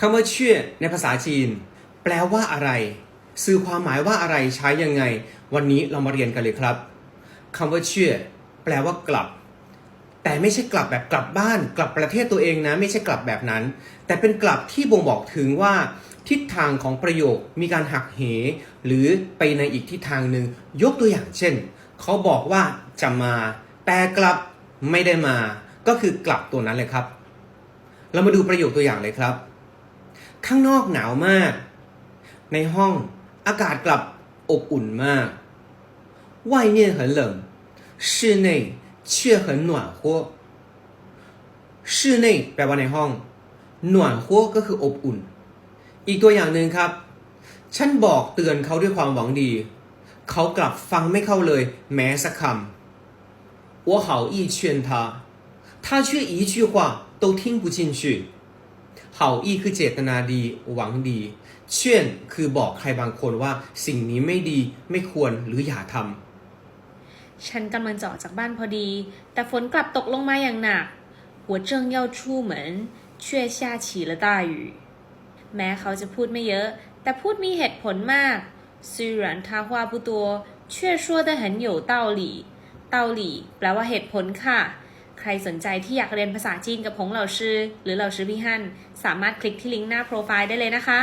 คำว่าเชื่อในภาษาจีน แปลว่าอะไร สื่อความหมายว่าอะไรใช้ยังไง วันนี้เรามาเรียนกันเลยครับคำว่าเชื่อแปลว่ากลับ แต่ไม่ใช่กลับแบบกลับบ้าน กลับประเทศตัวเองนะ ไม่ใช่กลับแบบนั้น แต่เป็นกลับที่บ่งบอกถึงว่า ทิศทางของประโยคมีการหักเห หรือไปในอีกทิศทางหนึ่งยกตัวอย่างเช่น เขาบอกว่าจะมา แต่กลับไม่ได้มา ก็คือกลับตัวนั้นเลยครับ เรามาดูประโยคตัวอย่างเลยครับ ข้างนอกหนาวมาก ในห้องอากาศกลับอบอุ่นมาก外面很冷室内却很暖和室内แปลว่าในห้องหนวนหัวก็คืออบอุ่น อีกตัวอย่างหนึ่งครับ ฉันบอกเตือนเขาด้วยความหวังดี เขากลับฟังไม่เข้าเลย แม้สักคำ我好意劝他他却一句话都听不进去 好意คือเจตนาดี หวังดี เช่นคือบอกใครบางคนว่าสิ่งนี้ไม่ดีไม่ควรหรืออย่าทำ ฉันกำลังจะออกจากบ้านพอดี แต่ฝนกลับตกลงมาอย่างหนัก我正要出门却下起了大雨แม้เขาจะพูดไม่เยอะ แต่พูดมีเหตุผลมาก虽然他话不多却说得很有道理道理แปลว่าเหตุผลค่ะ ใครสนใจที่อยากเรียนภาษาจีนกับผงเหล่าชื่อหรือเหล่าชื่อพี่ฮั่นสามารถคลิกที่ลิงก์หน้าโปรไฟล์ได้เลยนะคะ